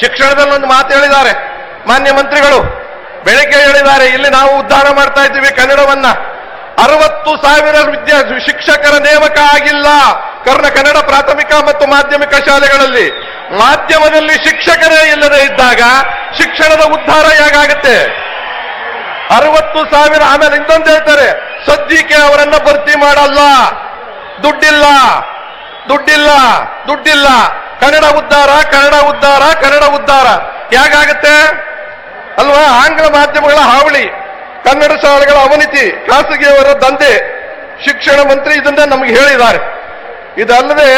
ಶಿಕ್ಷಣದಲ್ಲಿ ಒಂದು ಮಾತು ಹೇಳಿದ್ದಾರೆ. ಮಾನ್ಯ ಮಂತ್ರಿಗಳು, ಬೆಳಗ್ಗೆ ಹೇಳಿದ್ದಾರೆ, ಇಲ್ಲಿ ನಾವು ಉದ್ಧಾರ ಮಾಡ್ತಾ ಇದ್ದೀವಿ ಕನ್ನಡವನ್ನ. ಅರವತ್ತು ಸಾವಿರ ವಿದ್ಯಾ, ಶಿಕ್ಷಕರ ನೇಮಕ ಆಗಿಲ್ಲ. ಕರ್ನ ಕನ್ನಡ ಪ್ರಾಥಮಿಕ ಮತ್ತು ಮಾಧ್ಯಮಿಕ ಶಾಲೆಗಳಲ್ಲಿ. ಮಾಧ್ಯಮದಲ್ಲಿ ಶಿಕ್ಷಕರೇ ಇಲ್ಲದೆ ಇದ್ದಾಗ ಶಿಕ್ಷಣದ ಉದ್ಧಾರ ಹೇಗಾಗುತ್ತೆ? ಅರವತ್ತು ಸಾವಿರ, ಆಮೇಲೆ ಇನ್ನೊಂದು ಹೇಳ್ತಾರೆ, ಸದ್ಯಕ್ಕೆ ಅವರನ್ನ ಭರ್ತಿ ಮಾಡಲ್ಲ. ದುಡ್ಡಿಲ್ಲ. ದುಡ್ಡಿಲ್ಲ. ದುಡ್ಡಿಲ್ಲ. ಕನ್ನಡ ಉದ್ಧಾರ ಕನ್ನಡ ಉದ್ಧಾರ ಕನ್ನಡ ಉದ್ಧಾರ ಹೇಗಾಗತ್ತೆ ಅಲ್ವಾ? ಆಂಗ್ಲ ಮಾಧ್ಯಮಗಳ ಹಾವಳಿ, ಕನ್ನಡ ಶಾಲೆಗಳ ಅವನತಿ, ಖಾಸಗಿಯವರ ದಂಧೆ. ಶಿಕ್ಷಣ ಮಂತ್ರಿ ಇದನ್ನ ನಮ್ಗೆ ಹೇಳಿದ್ದಾರೆ. ಇದಲ್ಲದೆ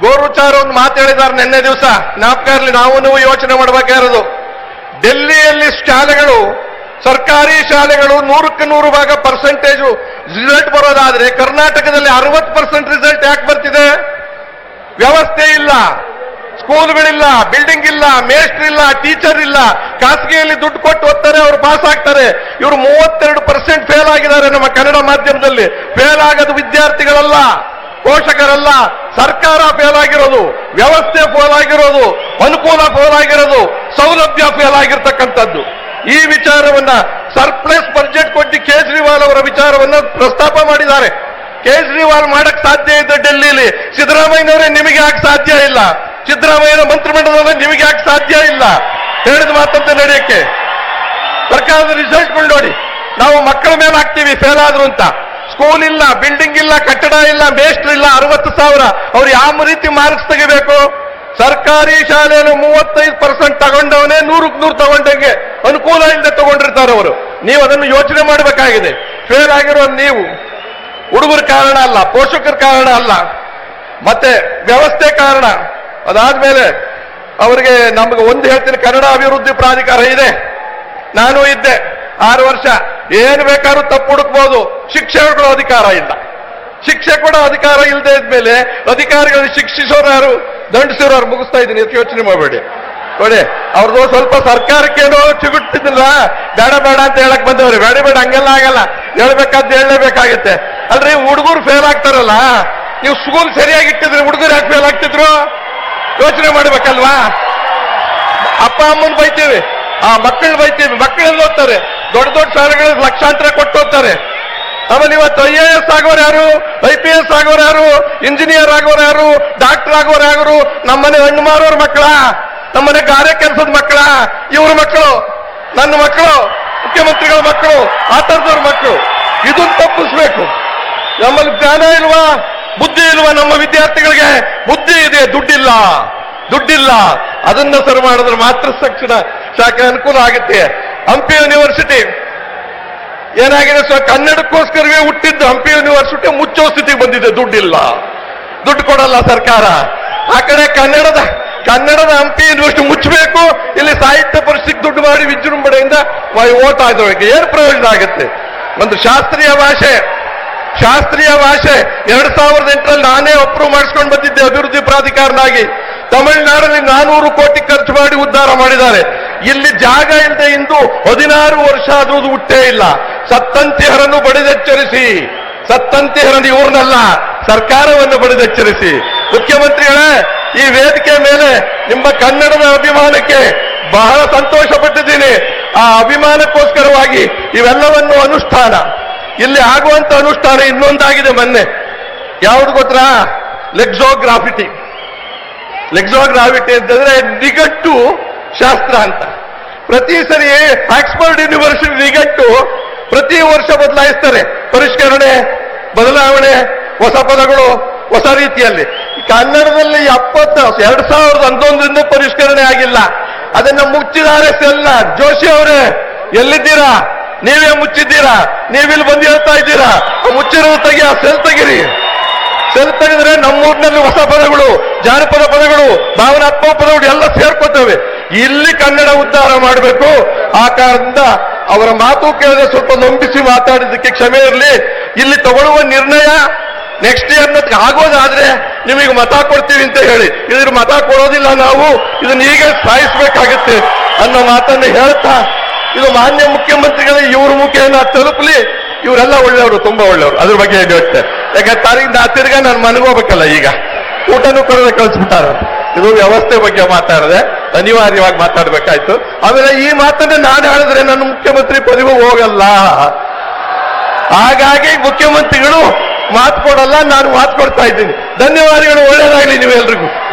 ಗೋರುಚಾರ ಒಂದು ಮಾತು ಹೇಳಿದ್ದಾರೆ ನಿನ್ನೆ ದಿವಸ. ಜ್ಞಾಪಕ ನಾವು ನೀವು ಯೋಚನೆ ಮಾಡಬೇಕಾಗಿರೋದು ಡೆಲ್ಲಿಯಲ್ಲಿ ಶಾಲೆಗಳು, ಸರ್ಕಾರಿ ಶಾಲೆಗಳು ನೂರಕ್ಕೆ ನೂರು ಭಾಗ ಪರ್ಸೆಂಟೇಜು ರಿಸಲ್ಟ್ ಬರೋದಾದ್ರೆ ಕರ್ನಾಟಕದಲ್ಲಿ ಅರವತ್ತು ಪರ್ಸೆಂಟ್ ರಿಸಲ್ಟ್ ಯಾಕೆ ಬರ್ತಿದೆ? ವ್ಯವಸ್ಥೆ ಇಲ್ಲ. ಸ್ಕೂಲ್ಗಳಿಲ್ಲ ಬಿಲ್ಡಿಂಗ್ ಇಲ್ಲ ಮೇಸ್ಟ್ರ್ ಇಲ್ಲ ಟೀಚರ್ ಇಲ್ಲ. ಖಾಸಗಿಯಲ್ಲಿ ದುಡ್ಡು ಕೊಟ್ಟು ಓದ್ತಾರೆ, ಅವರು ಪಾಸ್ ಆಗ್ತಾರೆ. ಇವರು ಮೂವತ್ತೆರಡು ಪರ್ಸೆಂಟ್ ಫೇಲ್ ಆಗಿದ್ದಾರೆ ನಮ್ಮ ಕನ್ನಡ ಮಾಧ್ಯಮದಲ್ಲಿ. ಫೇಲ್ ಆಗದು ವಿದ್ಯಾರ್ಥಿಗಳಲ್ಲ, ಪೋಷಕರಲ್ಲ. ಸರ್ಕಾರ ಫೇಲ್ ಆಗಿರೋದು, ವ್ಯವಸ್ಥೆ ಫೇಲ್ ಆಗಿರೋದು, ಅನುಕೂಲ ಫೇಲ್ ಆಗಿರೋದು, ಸೌಲಭ್ಯ ಫೇಲ್ ಆಗಿರ್ತಕ್ಕಂಥದ್ದು. ಈ ವಿಚಾರವನ್ನ ಸರ್ಪ್ಲಸ್ ಬಜೆಟ್ ಕೊಟ್ಟು ಕೇಜ್ರಿವಾಲ್ ಅವರ ವಿಚಾರವನ್ನ ಪ್ರಸ್ತಾಪ ಮಾಡಿದ್ದಾರೆ. ಕೇಜ್ರಿವಾಲ್ ಮಾಡಕ್ ಸಾಧ್ಯ ಇದೆ ಡೆಲ್ಲಿಲಿ. ಸಿದ್ದರಾಮಯ್ಯನವರೇ ನಿಮಗೆ ಯಾಕೆ ಸಾಧ್ಯ ಇಲ್ಲ? ಸಿದ್ದರಾಮಯ್ಯನ ಮಂತ್ರಿಮಂಡಲದಲ್ಲಿ ನಿಮಗೆ ಯಾಕೆ ಸಾಧ್ಯ ಇಲ್ಲ? ಹೇಳಿದ ಮಾತಂತೆ ನಡೆಯಕ್ಕೆ. ಸರ್ಕಾರದ ರಿಸಲ್ಟ್ಗಳು ನೋಡಿ. ನಾವು ಮಕ್ಕಳ ಮೇಲೆ ಹಾಕ್ತೀವಿ ಫೇಲ್ ಆದ್ರು ಅಂತ. ಸ್ಕೂಲ್ ಇಲ್ಲ ಬಿಲ್ಡಿಂಗ್ ಇಲ್ಲ, ಕಟ್ಟಡ ಇಲ್ಲ ಮೇಸ್ಟ್ರ್ ಇಲ್ಲ, ಅರವತ್ತು ಸಾವಿರ. ಅವ್ರು ಯಾವ ರೀತಿ ಮಾರ್ಕ್ಸ್ ತೆಗಿಬೇಕು? ಸರ್ಕಾರಿ ಶಾಲೆಯಲ್ಲಿ ಮೂವತ್ತೈದು ಪರ್ಸೆಂಟ್ ತಗೊಂಡವನೇ ನೂರಕ್ಕೆ ನೂರು ತಗೊಂಡಂಗೆ ಅನುಕೂಲ ಇಲ್ಲದೆ ತಗೊಂಡಿರ್ತಾರೆ ಅವರು ನೀವು ಅದನ್ನು ಯೋಚನೆ ಮಾಡಬೇಕಾಗಿದೆ. ಫೇಲ್ ಆಗಿರೋ ನೀವು. ಹುಡುಗರ ಕಾರಣ ಅಲ್ಲ, ಪೋಷಕರ ಕಾರಣ ಅಲ್ಲ, ಮತ್ತೆ ವ್ಯವಸ್ಥೆ ಕಾರಣ. ಅದಾದ್ಮೇಲೆ ಅವರಿಗೆ ನಮ್ಗೆ ಒಂದು ಹೇಳ್ತೀನಿ, ಕನ್ನಡ ಅಭಿವೃದ್ಧಿ ಪ್ರಾಧಿಕಾರ ಇದೆ. ನಾನು ಇದ್ದೆ ಆರು ವರ್ಷ. ಏನು ಬೇಕಾದ್ರೂ ತಪ್ಪು ಹುಡುಕ್ಬೋದು. ಶಿಕ್ಷೆ ಕೊಡೋ ಅಧಿಕಾರ ಇಲ್ಲ. ಶಿಕ್ಷೆ ಕೊಡೋ ಅಧಿಕಾರ ಇಲ್ಲದೆ ಇದ್ಮೇಲೆ ಅಧಿಕಾರಿಗಳು ಶಿಕ್ಷಿಸೋರು ಯಾರು? ದಂಡಿಸೋರು ಯಾರು? ಮುಗಿಸ್ತಾ ಇದ್ದೀನಿ ಯೋಚನೆ ಮಾಡಬೇಡಿ. ನೋಡಿ ಅವ್ರದ್ದು ಸ್ವಲ್ಪ ಸರ್ಕಾರಕ್ಕೇನೋ ಚಿಗುಟ್ಟಿದ್ದಿಲ್ಲ. ಬೇಡ ಬೇಡ ಅಂತ ಹೇಳಕ್ ಬಂದವ್ರಿ. ಬೇಡ ಬೇಡ, ಹಂಗೆಲ್ಲ ಆಗಲ್ಲ. ಹೇಳ್ಬೇಕಾದ್ ಹೇಳಲೇಬೇಕಾಗತ್ತೆ. ಅಲ್ರಿ, ಹುಡುಗರು ಫೇಲ್ ಆಗ್ತಾರಲ್ಲ? ನೀವು ಸ್ಕೂಲ್ ಸರಿಯಾಗಿ ಇಟ್ಟಿದ್ರೆ, ಹುಡುಗರು ಯಾಕೆ ಫೇಲ್ ಆಗ್ತಿದ್ರು? ಯೋಚನೆ ಮಾಡ್ಬೇಕಲ್ವಾ? ಅಪ್ಪ, ಅಮ್ಮನ ಬೈತೀವಿ. ಆ, ಮಕ್ಕಳು ಬೈತೀವಿ. ಮಕ್ಕಳೆಲ್ಲ ಓದ್ತಾರೆ ದೊಡ್ಡ ದೊಡ್ಡ ಶಾಲೆಗಳಿಗೆ ಲಕ್ಷಾಂತರ ಕೊಟ್ಟು ಹೋಗ್ತಾರೆ. ಆಮೇಲೆ ಇವತ್ತು ಐ ಎ ಎಸ್ ಆಗೋರು ಯಾರು? ಐ ಪಿ ಎಸ್ ಆಗೋರು ಯಾರು? ಇಂಜಿನಿಯರ್ ಆಗೋರು ಯಾರು? ಡಾಕ್ಟರ್ ಆಗೋರು ಯಾರು? ನಮ್ಮನೆ ಹಣ್ಣು ಮಾರೋರು ಮಕ್ಕಳ? ನಮ್ಮನೆ ಗಾರೆ ಕೆಲಸದ ಮಕ್ಕಳ, ಇವ್ರ ಮಕ್ಕಳು, ನನ್ನ ಮಕ್ಕಳು, ಮುಖ್ಯಮಂತ್ರಿಗಳ ಮಕ್ಕಳು ಆ ಥರದವ್ರ ಮಕ್ಕಳು. ಇದನ್ನು ತಪ್ಪಿಸ್ಬೇಕು. ನಮ್ಮಲ್ಲಿ ಜ್ಞಾನ ಇಲ್ವಾ, ಬುದ್ಧಿ ಇಲ್ವಾ ನಮ್ಮ ವಿದ್ಯಾರ್ಥಿಗಳಿಗೆ? ಬುದ್ಧಿ ಇದೆ, ದುಡ್ಡಿಲ್ಲ. ದುಡ್ಡಿಲ್ಲ. ಅದನ್ನ ಸರಿ ಮಾಡಿದ್ರೆ ಮಾತ್ರ ಶಿಕ್ಷಣ ಶಾಖೆ ಅನುಕೂಲ ಆಗುತ್ತೆ. ಹಂಪಿ ಯೂನಿವರ್ಸಿಟಿ. ಏನಾಗಿದೆ ಸೊ ಕನ್ನಡಕ್ಕೋಸ್ಕರವೇ ಹುಟ್ಟಿದ್ದು ಹಂಪಿ ಯೂನಿವರ್ಸಿಟಿ, ಮುಚ್ಚೋ ಸ್ಥಿತಿಗೆ ಬಂದಿದೆ. ದುಡ್ಡಿಲ್ಲ. ದುಡ್ಡು ಕೊಡಲ್ಲ ಸರ್ಕಾರ. ಆ ಕಡೆ ಕನ್ನಡದ ಕನ್ನಡದ ಹಂಪಿ ಯೂನಿವರ್ಸಿಟಿ ಮುಚ್ಚಬೇಕು. ಇಲ್ಲಿ ಸಾಹಿತ್ಯ ಪರಿಷತ್ ದುಡ್ಡು ಮಾಡಿ ವಿಜೃಂಭಣೆಯಿಂದ ಓಟ್ ಆಗೋಕೆ ಏನು ಪ್ರಯೋಜನ ಆಗುತ್ತೆ? ಒಂದು ಶಾಸ್ತ್ರೀಯ ಭಾಷೆ. ಶಾಸ್ತ್ರೀಯ ಭಾಷೆ. ಎರಡ್ ಸಾವಿರದ ಎಂಟರಲ್ಲಿ ನಾನೇ ಅಪ್ರೂವ್ ಮಾಡಿಸ್ಕೊಂಡು ಬಂದಿದ್ದೆ ಅಭಿವೃದ್ಧಿ ಪ್ರಾಧಿಕಾರನಾಗಿ. ತಮಿಳುನಾಡಲ್ಲಿ ನಾನೂರು ಕೋಟಿ ಖರ್ಚು ಮಾಡಿ ಉದ್ಧಾರ ಮಾಡಿದ್ದಾರೆ. ಇಲ್ಲಿ ಜಾಗ ಇಲ್ಲದೆ ಇಂದು ಹದಿನಾರು ವರ್ಷ ಆದ್ರೂ ಹುಟ್ಟೇ ಇಲ್ಲ. ಸತ್ತಂತಿಹರನ್ನು ಬಡಿದೆಚ್ಚರಿಸಿ. ಸತ್ತಂತಿಹರನ್ನು ಇವ್ರನ್ನಲ್ಲ ಸರ್ಕಾರವನ್ನು ಬಡಿದೆಚ್ಚರಿಸಿ. ಮುಖ್ಯಮಂತ್ರಿಗಳೇ ಈ ವೇದಿಕೆ ಮೇಲೆ ನಿಮ್ಮ ಕನ್ನಡದ ಅಭಿಮಾನಕ್ಕೆ ಬಹಳ ಸಂತೋಷ ಪಟ್ಟಿದ್ದೀನಿ ಆ ಅಭಿಮಾನಕ್ಕೋಸ್ಕರವಾಗಿ ಇವೆಲ್ಲವನ್ನು ಅನುಷ್ಠಾನ. ಇಲ್ಲಿ ಆಗುವಂತ ಅನುಷ್ಠಾನ ಇನ್ನೊಂದಾಗಿದೆ ಮೊನ್ನೆ. ಯಾವುದು ಗೊತ್ತಾ? ಲೆಕ್ಸೋಗ್ರಾಫಿಟಿ ಲೆಕ್ಸೋಗ್ರಾಫಿಟಿ ಅಂತಂದ್ರೆ ನಿಗಟ್ಟು ಶಾಸ್ತ್ರ ಅಂತ. ಪ್ರತಿ ಸರಿ ಆಕ್ಸ್ಫರ್ಡ್ ಯೂನಿವರ್ಸಿಟಿ ನಿಗಟ್ಟು ಪ್ರತಿ ವರ್ಷ ಬದಲಾಯಿಸ್ತಾರೆ. ಪರಿಷ್ಕರಣೆ, ಬದಲಾವಣೆ, ಹೊಸ ಪದಗಳು, ಹೊಸ ರೀತಿಯಲ್ಲಿ. ಕನ್ನಡದಲ್ಲಿ ಎಪ್ಪತ್ತ, ಎರಡ್ ಸಾವಿರದ ಹನ್ನೊಂದರಿಂದ ಪರಿಷ್ಕರಣೆ ಆಗಿಲ್ಲ. ಅದನ್ನ ಮುಚ್ಚಿದ್ದಾರೆ ಸೆಲ್ಲ. ಜೋಶಿ ಅವರೇ, ಎಲ್ಲಿದ್ದೀರಾ? ನೀವೇ ಮುಚ್ಚಿದ್ದೀರಾ? ನೀವಿಲ್ಲಿ ಬಂದು ಹೇಳ್ತಾ ಇದ್ದೀರಾ? ಆ ಮುಚ್ಚಿರೋದು ತೆಗಿ, ಆ ಸೆಲ್ ತೆಗಿರಿ. ಸೆಲ್ ತೆಗೆದ್ರೆ ನಮ್ಮೂರಿನಲ್ಲಿ ಹೊಸ ಪದಗಳು, ಜಾನಪದ ಪದಗಳು, ಭಾವನಾತ್ಮಕ ಪದಗಳು ಎಲ್ಲ ಸೇರ್ಕೊತವೆ. ಇಲ್ಲಿ ಕನ್ನಡ ಉದ್ಧಾರ ಮಾಡಬೇಕು. ಆ ಕಾರಣದಿಂದ ಅವರ ಮಾತು ಕೇಳಿದ್ರೆ ಸ್ವಲ್ಪ ನಂಬಿಸಿ ಮಾತಾಡಿದ್ದಕ್ಕೆ ಕ್ಷಮೆ ಇರಲಿ. ಇಲ್ಲಿ ತಗೊಳ್ಳುವ ನಿರ್ಣಯ ನೆಕ್ಸ್ಟ್ ಇಯರ್ ಆಗೋದಾದ್ರೆ ನಿಮಗೆ ಮತ ಕೊಡ್ತೀವಿ ಅಂತ ಹೇಳಿ. ಇದ್ರ ಮತ ಕೊಡೋದಿಲ್ಲ ನಾವು, ಇದನ್ನ ಈಗ ಸಾಯಿಸ್ಬೇಕಾಗುತ್ತೆ ಅನ್ನೋ ಮಾತನ್ನು ಹೇಳ್ತಾ, ಇದು ಮಾನ್ಯ ಮುಖ್ಯಮಂತ್ರಿಗಳ ಇವ್ರ ಮುಖೇನ ತಲುಪಲಿ, ಇವರೆಲ್ಲ ಒಳ್ಳೆಯವರು, ತುಂಬಾ ಒಳ್ಳೆಯವರು. ಅದ್ರ ಬಗ್ಗೆ ಏನು ಹೇಳ್ತೆ? ಯಾಕಂದ್ರೆ ನಾ ತಿರ್ಗಾ ನಾನು ಮನಗೋಗ್ಬೇಕಲ್ಲ ಈಗ? ಊಟನೂ ಕೊಡದೆ ಕಳಿಸ್ಬಿಟ್ಟಾರ ಇದು ವ್ಯವಸ್ಥೆ ಬಗ್ಗೆ ಮಾತಾಡಿದೆ, ಅನಿವಾರ್ಯವಾಗಿ ಮಾತಾಡ್ಬೇಕಾಯ್ತು. ಆಮೇಲೆ ಈ ಮಾತನ್ನ ನಾನು ಹೇಳಿದ್ರೆ ನನ್ನ ಮುಖ್ಯಮಂತ್ರಿ ಪದವಿ ಹೋಗಲ್ಲ. ಹಾಗಾಗಿ ಮುಖ್ಯಮಂತ್ರಿಗಳು ಮಾತು ಕೊಡಲ್ಲ ನಾನು ಮಾತು ಕೊಡ್ತಾ ಇದ್ದೀನಿ. ಧನ್ಯವಾದಗಳು ಒಳ್ಳೇದಾಗಲಿ ನೀವೆಲ್ರಿಗೂ.